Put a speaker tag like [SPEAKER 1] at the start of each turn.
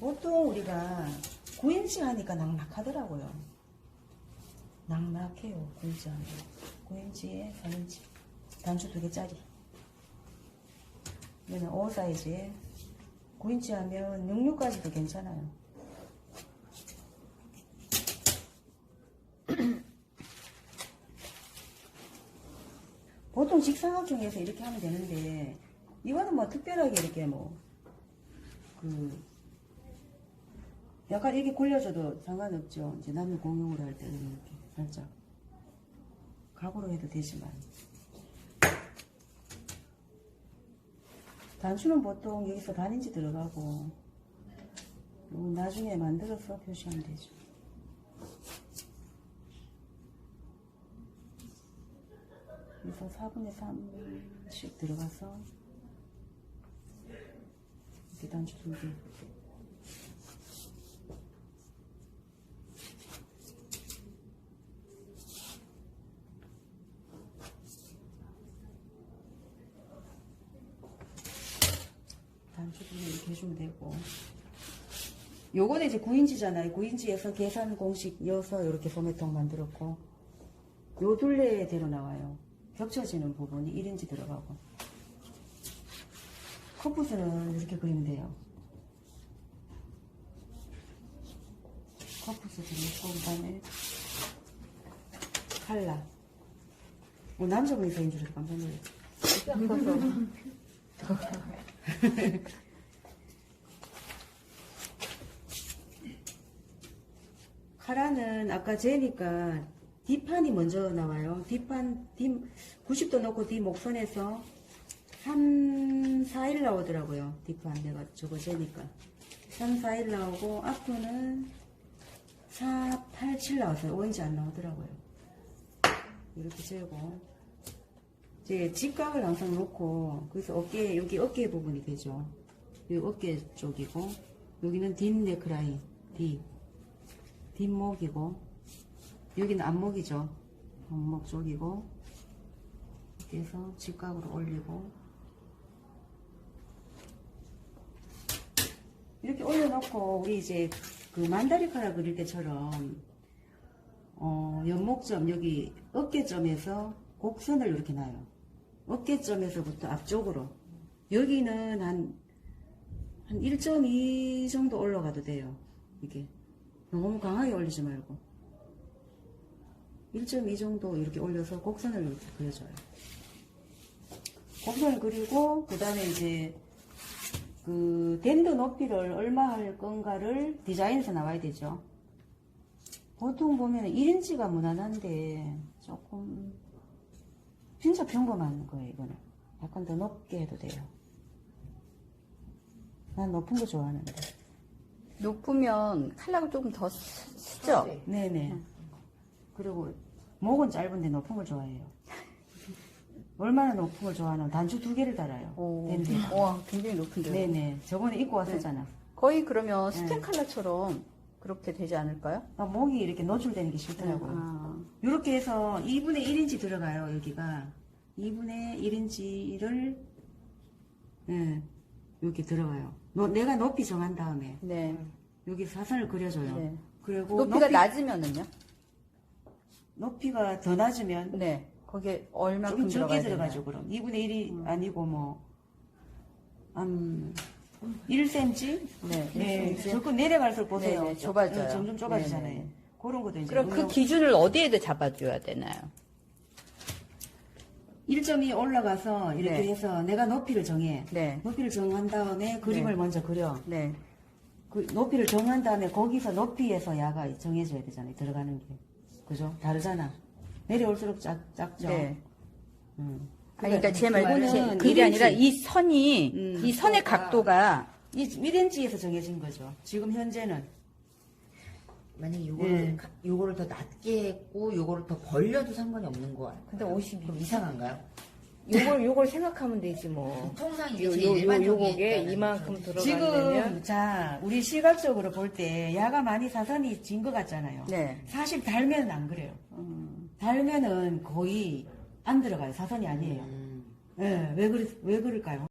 [SPEAKER 1] 보통 우리가 9인치 하니까 낙낙하더라고요. 낙낙해요, 9인치 하면. 9인치에 3인치. 단추 두 개짜리. 얘는 5 사이즈에 9인치 하면 66까지도 괜찮아요. 보통 직사각형에서 이렇게 하면 되는데 이거는 뭐 특별하게 이렇게 뭐 그 약간 이렇게 굴려줘도 상관없죠. 이제 남녀 공용으로 할 때는 이렇게 살짝 각오로 해도 되지만 단추는 보통 여기서 반인치 들어가고 나중에 만들어서 표시하면 되죠. 그래서 4분의 3씩 들어가서 이렇게 단추 두 개. 개 이렇게 해주면 되고. 요거는 이제 9인치잖아요. 9인치에서 계산 공식 이어서 이렇게 소매통 만들었고. 요 둘레대로 나와요. 겹쳐지는 부분이 1인치 들어가고. 커프스는 이렇게 그리면 돼요. 커프스 그리고 그 다음에 칼라. 뭐 남자분이 서인 줄 알고 깜짝 놀랐어. 카라는 아까 재니까 뒷판이 먼저 나와요. 뒷판, 뒷, 90도 놓고 뒤 목선에서 3, 4일 나오더라고요. 뒷판 내가 저거 재니까. 3, 4일 나오고 앞으로는 4, 8, 7 나왔어요. 5인치 안 나오더라고요. 이렇게 재고. 이제 직각을 항상 놓고 그래서 어깨, 여기 어깨 부분이 되죠. 여기 어깨 쪽이고 여기는 뒷 네크라인, 뒷. 뒷목이고 여기는 앞목이죠. 앞목 쪽이고 이렇게 해서 직각으로 올리고 이렇게 올려놓고 우리 이제 그 만다리 카라 그릴 때처럼 어, 연목점 여기 어깨점에서 곡선을 이렇게 놔요. 어깨점에서부터 앞쪽으로 여기는 한, 한 1.2 정도 올라가도 돼요. 이게 너무 강하게 올리지 말고 1.2 정도 이렇게 올려서 곡선을 이렇게 그려줘요. 곡선을 그리고 그 다음에 이제 그 댄드 높이를 얼마 할 건가를 디자인에서 나와야 되죠. 보통 보면 1인치가 무난한데 조금 진짜 평범한 거예요 이거는. 약간 더 높게 해도 돼요. 난 높은 거 좋아하는데.
[SPEAKER 2] 높으면 칼라가 조금 더 스- 쓰죠?
[SPEAKER 1] 네네. 그리고 목은 짧은데 높은 걸 좋아해요. 얼마나 높은 걸 좋아하나 단추 두 개를 달아요.
[SPEAKER 2] 오. 와, 굉장히 높은데요.
[SPEAKER 1] 네네. 저번에 입고 왔었잖아.
[SPEAKER 2] 거의 그러면 스텐
[SPEAKER 1] 네.
[SPEAKER 2] 칼라처럼 그렇게 되지 않을까요?
[SPEAKER 1] 아, 목이 이렇게 노출되는 게 싫더라고요.
[SPEAKER 2] 아,
[SPEAKER 1] 이렇게 해서 2분의 1인치 들어가요, 여기가. 2분의 1인치를, 예, 여기 들어가요. 노- 내가 높이 정한 다음에,
[SPEAKER 2] 네.
[SPEAKER 1] 여기 사선을 그려줘요.
[SPEAKER 2] 네.
[SPEAKER 1] 그리고
[SPEAKER 2] 높이가
[SPEAKER 1] 높이,
[SPEAKER 2] 낮으면은요?
[SPEAKER 1] 높이가 더 낮으면
[SPEAKER 2] 네. 거기에 얼마큼
[SPEAKER 1] 좀 적게 들어가죠? 그럼. 2분의 1이 아니고 뭐, 한 1cm?
[SPEAKER 2] 네.
[SPEAKER 1] 네,
[SPEAKER 2] 1cm?
[SPEAKER 1] 조금 내려갈수록 보세요.
[SPEAKER 2] 네, 네, 좁아져요.
[SPEAKER 1] 어, 점점 좁아지잖아요.
[SPEAKER 2] 네, 네.
[SPEAKER 1] 그런 것도 이제.
[SPEAKER 2] 그럼 그 기준을 어디에다 잡아줘야 되나요?
[SPEAKER 1] 1점이 올라가서 이렇게
[SPEAKER 2] 네.
[SPEAKER 1] 해서 내가 높이를 정해.
[SPEAKER 2] 네.
[SPEAKER 1] 높이를 정한 다음에 그림을
[SPEAKER 2] 네.
[SPEAKER 1] 먼저 그려.
[SPEAKER 2] 네.
[SPEAKER 1] 그 높이를 정한 다음에 거기서 높이에서 야가 정해져야 되잖아요. 들어가는 게. 그죠? 다르잖아. 내려올수록 작, 작죠?
[SPEAKER 2] 네.
[SPEAKER 1] 음.
[SPEAKER 2] 아니, 그러니까
[SPEAKER 1] 제그
[SPEAKER 2] 말은
[SPEAKER 1] 말은
[SPEAKER 2] 그게 아니라
[SPEAKER 1] 1인치.
[SPEAKER 2] 이 선이,
[SPEAKER 1] 음,
[SPEAKER 2] 이 선의 각도가,
[SPEAKER 1] 이 1인치에서 정해진 거죠. 지금 현재는.
[SPEAKER 3] 만약에 요거를
[SPEAKER 1] 네.
[SPEAKER 3] 가- 요거를 더 낮게 했고 요거를 더 벌려도 상관이 없는 거
[SPEAKER 4] 근데 50.
[SPEAKER 3] 그럼 이상한가요?
[SPEAKER 4] 요걸 요걸 생각하면 되지 뭐.
[SPEAKER 3] 통상 이게
[SPEAKER 4] 요,
[SPEAKER 3] 제일
[SPEAKER 4] 요, 요,
[SPEAKER 3] 일반적인 일단은
[SPEAKER 4] 이만큼
[SPEAKER 3] 그렇죠.
[SPEAKER 1] 지금,
[SPEAKER 4] 들어가려면
[SPEAKER 1] 자, 우리 시각적으로 볼 때 야가 많이 사선이 진 것 같잖아요.
[SPEAKER 2] 네.
[SPEAKER 1] 사실 달면은 안 그래요.
[SPEAKER 2] 음,
[SPEAKER 1] 달면은 거의 안 들어가요. 사선이 아니에요.
[SPEAKER 3] 음.
[SPEAKER 1] 예, 왜, 그래, 왜 그럴까요?